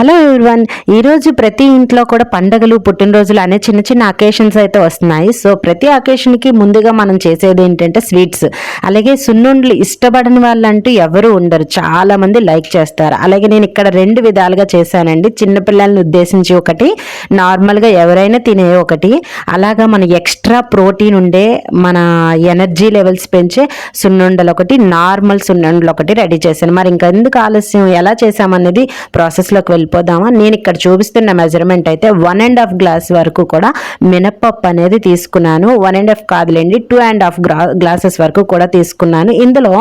Hello everyone ఈరోజు ప్రతి ఇంట్లో కూడా పండగలు పుట్టినరోజులు అనే చిన్న చిన్న అకేషన్స్ అయితే వస్తున్నాయి. సో ప్రతి అకేషన్కి ముందుగా మనం చేసేది ఏంటంటే స్వీట్స్. అలాగే సున్నుండ్లు ఇష్టపడని వాళ్ళంటూ ఎవరు ఉండరు. చాలా మంది లైక్ చేస్తారు. అలాగే నేను ఇక్కడ రెండు విధాలుగా చేశానండి. చిన్నపిల్లల్ని ఉద్దేశించి ఒకటి నార్మల్గా ఎవరైనా తినే ఒకటి. అలాగా మన ఎక్స్ట్రా ప్రోటీన్ ఉండే మన ఎనర్జీ లెవెల్స్ పెంచే సున్నుండలు ఒకటి నార్మల్ సున్నుండలు ఒకటి రెడీ చేశాను. మరి ఇంకా ఎందుకు ఆలస్యం? ఎలా చేశామనేది ప్రాసెస్లోకి వెళ్ళి వెళ్ళిపోదామా? నేను ఇక్కడ చూపిస్తున్న మెజర్మెంట్ అయితే వన్ అండ్ హాఫ్ గ్లాస్ వరకు కూడా మినప్పప్పు అనేది తీసుకున్నాను. వన్ అండ్ హాఫ్ కాదులేండి టూ అండ్ హాఫ్ గ్లాసెస్ వరకు కూడా తీసుకున్నాను. ఇందులో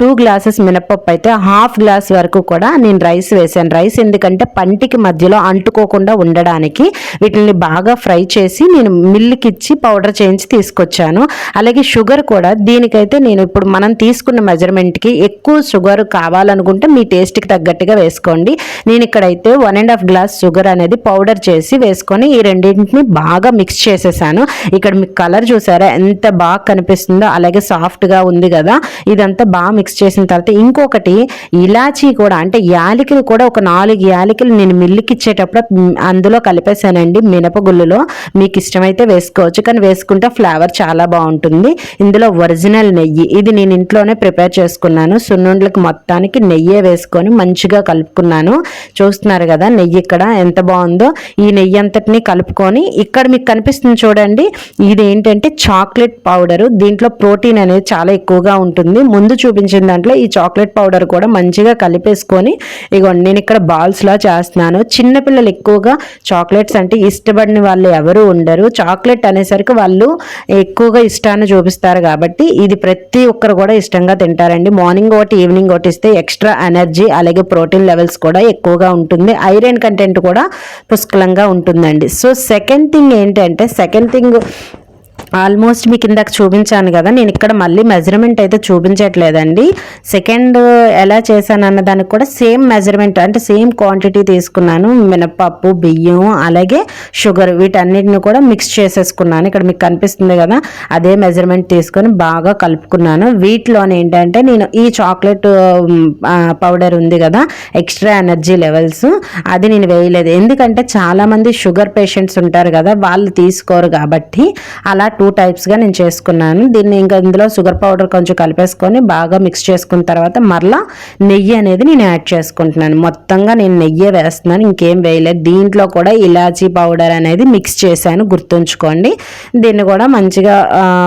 టూ గ్లాసెస్ మినప్పప్పు అయితే హాఫ్ గ్లాస్ వరకు కూడా నేను రైస్ వేసాను. రైస్ ఎందుకంటే పంటికి మధ్యలో అంటుకోకుండా ఉండడానికి వీటిని బాగా ఫ్రై చేసి నేను మిల్లుకి ఇచ్చి పౌడర్ చేయించి తీసుకొచ్చాను. అలాగే షుగర్ కూడా దీనికైతే నేను ఇప్పుడు మనం తీసుకున్న మెజర్మెంట్కి ఎక్కువ షుగర్ కావాలనుకుంటే మీ టేస్ట్కి తగ్గట్టుగా వేసుకోండి. నేను ఇక్కడైతే one and half glass sugar అనేది పౌడర్ చేసి వేసుకొని ఈ రెండింటిని బాగా మిక్స్ చేసేసాను. ఇక్కడ మీకు కలర్ చూసారా? ఎంత బాగా కనిపిస్తుందో అలాగే సాఫ్ట్గా ఉంది కదా. ఇదంతా బాగా మిక్స్ చేసిన తర్వాత ఇంకొకటి ఇలాచీ కూడా అంటే యాలకులు కూడా ఒక నాలుగు యాలకులు నేను మిల్లుకి ఇచ్చేటప్పుడు అందులో కలిపేసానండి మినపగుళ్ళులో. మీకు ఇష్టమైతే వేసుకోవచ్చు కానీ వేసుకుంటే ఫ్లేవర్ చాలా బాగుంటుంది. ఇందులో ఒరిజినల్ నెయ్యి ఇది నేను ఇంట్లోనే ప్రిపేర్ చేసుకున్నాను. సున్నుండ్లకు మొత్తానికి నెయ్యే వేసుకొని మంచిగా కలుపుకున్నాను. చూస్తున్నారు కదా నెయ్యి ఇక్కడ ఎంత బాగుందో. ఈ నెయ్యి అంతటిని కలుపుకొని ఇక్కడ మీకు కనిపిస్తుంది చూడండి ఇది ఏంటంటే చాక్లెట్ పౌడర్. దీంట్లో ప్రోటీన్ అనేది చాలా ఎక్కువగా ఉంటుంది. ముందు చూపించిన దాంట్లో ఈ చాక్లెట్ పౌడర్ కూడా మంచిగా కలిపేసుకొని ఇగోండి నేను ఇక్కడ బాల్స్ లా చేస్తున్నాను చిన్నపిల్లలు ఎక్కువగా చాక్లెట్స్ అంటే ఇష్టపడిన వాళ్ళు ఎవరు ఉండరు. చాక్లెట్ అనేసరికి వాళ్ళు ఎక్కువగా ఇష్టాన్ని చూపిస్తారు కాబట్టి ఇది ప్రతి ఒక్కరు కూడా ఇష్టంగా తింటారండి. మార్నింగ్ ఒకటి ఈవినింగ్ ఒకటి ఇస్తే ఎక్స్ట్రా ఎనర్జీ అలాగే ప్రోటీన్ లెవెల్స్ కూడా ఎక్కువగా ఉంటుంది. ఐరన్ కంటెంట్ కూడా పుష్కలంగా ఉంటుందండి. సో సెకండ్ థింగ్ ఏంటంటే సెకండ్ థింగ్ ఆల్మోస్ట్ మీకు ఇందాక చూపించాను కదా నేను ఇక్కడ మళ్ళీ మెజర్మెంట్ అయితే చూపించట్లేదండి. సెకండ్ ఎలా చేశాను అన్న దానికి కూడా సేమ్ మెజర్మెంట్ అంటే సేమ్ క్వాంటిటీ తీసుకున్నాను. మినపప్పు బియ్యం అలాగే షుగర్ వీటన్నిటిని కూడా మిక్స్ చేసేసుకున్నాను. ఇక్కడ మీకు కనిపిస్తుంది కదా అదే మెజర్మెంట్ తీసుకొని బాగా కలుపుకున్నాను. వీటిలోనే ఏంటంటే నేను ఈ చాక్లెట్ పౌడర్ ఉంది కదా ఎక్స్ట్రా ఎనర్జీ లెవెల్స్ అది నేను వేయలేదు. ఎందుకంటే చాలామంది షుగర్ పేషెంట్స్ ఉంటారు కదా వాళ్ళు తీసుకోరు కాబట్టి అలా టూ టూ టైప్స్గా నేను చేసుకున్నాను. దీన్ని ఇంకా ఇందులో షుగర్ పౌడర్ కొంచెం కలిపేసుకొని బాగా మిక్స్ చేసుకున్న తర్వాత మరలా నెయ్యి అనేది నేను యాడ్ చేసుకుంటున్నాను. మొత్తంగా నేను నెయ్యే వేస్తున్నాను. ఇంకేం వేయలేదు. దీంట్లో కూడా ఇలాచీ పౌడర్ అనేది మిక్స్ చేశాను. గుర్తుంచుకోండి. దీన్ని కూడా మంచిగా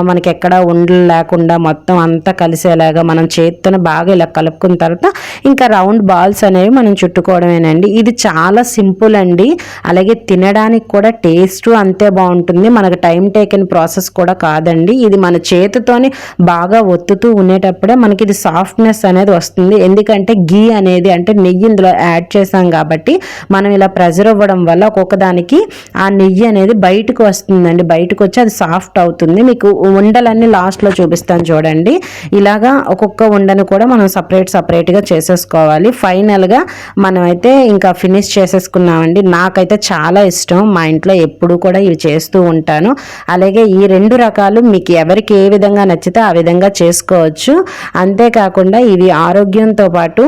మనకి ఎక్కడ ఉండలు లేకుండా మొత్తం అంతా కలిసేలాగా మనం చేతితో బాగా ఇలా కలుపుకున్న తర్వాత ఇంకా రౌండ్ బాల్స్ అనేవి మనం చుట్టుకోవడమేనండి. ఇది చాలా సింపుల్ అండి. అలాగే తినడానికి కూడా టేస్ట్ అంతే బాగుంటుంది. మనకు టైం టేకిన్ ప్రాసెస్ కూడా కాదండి. ఇది మన చేతితోని బాగా ఒత్తుతూ ఉండేటప్పుడే మనకి ఇది సాఫ్ట్నెస్ అనేది వస్తుంది. ఎందుకంటే గీ అనేది అంటే నెయ్యి ఇందులో యాడ్ చేసాం కాబట్టి మనం ఇలా ప్రెజర్ ఇవ్వడం వల్ల ఒక్కొక్క దానికి ఆ నెయ్యి అనేది బయటకు వస్తుందండి. బయటకు వచ్చి అది సాఫ్ట్ అవుతుంది. మీకు ఉండలన్నీ లాస్ట్లో చూపిస్తాను చూడండి. ఇలాగా ఒక్కొక్క ఉండను కూడా మనం సపరేట్ సపరేట్గా చేసేసుకోవాలి. ఫైనల్గా మనమైతే ఇంకా ఫినిష్ చేసేసుకున్నామండి. నాకైతే చాలా ఇష్టం. మా ఇంట్లో ఎప్పుడు కూడా ఇవి చేస్తూ ఉంటాను. అలాగే ఈ రెండు రకాలు. మీకు ఎవరికి ఏ విధంగా నచ్చితే ఆ విధంగా చేసుకోవచ్చు. అంతేకాకుండా ఇవి ఆరోగ్యంతో పాటు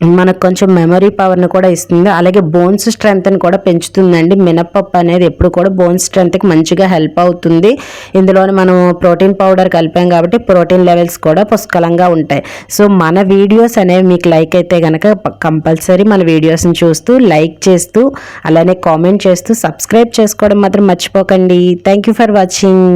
మనకు కొంచెం మెమరీ పవర్ని కూడా ఇస్తుంది. అలాగే బోన్స్ స్ట్రెంత్ని కూడా పెంచుతుందండి. మినపప్పు అనేది ఎప్పుడు కూడా బోన్స్ స్ట్రెంత్కి మంచిగా హెల్ప్ అవుతుంది. ఇందులోని మనం ప్రోటీన్ పౌడర్ కలిపాం కాబట్టి ప్రోటీన్ లెవెల్స్ కూడా పుష్కలంగా ఉంటాయి. సో మన వీడియోస్ అనేవి మీకు లైక్ అయితే కనుక కంపల్సరీ మన వీడియోస్ని చూస్తూ లైక్ చేస్తూ అలానే కామెంట్ చేస్తూ సబ్స్క్రైబ్ చేసుకోవడం మాత్రం మర్చిపోకండి. Thank you for watching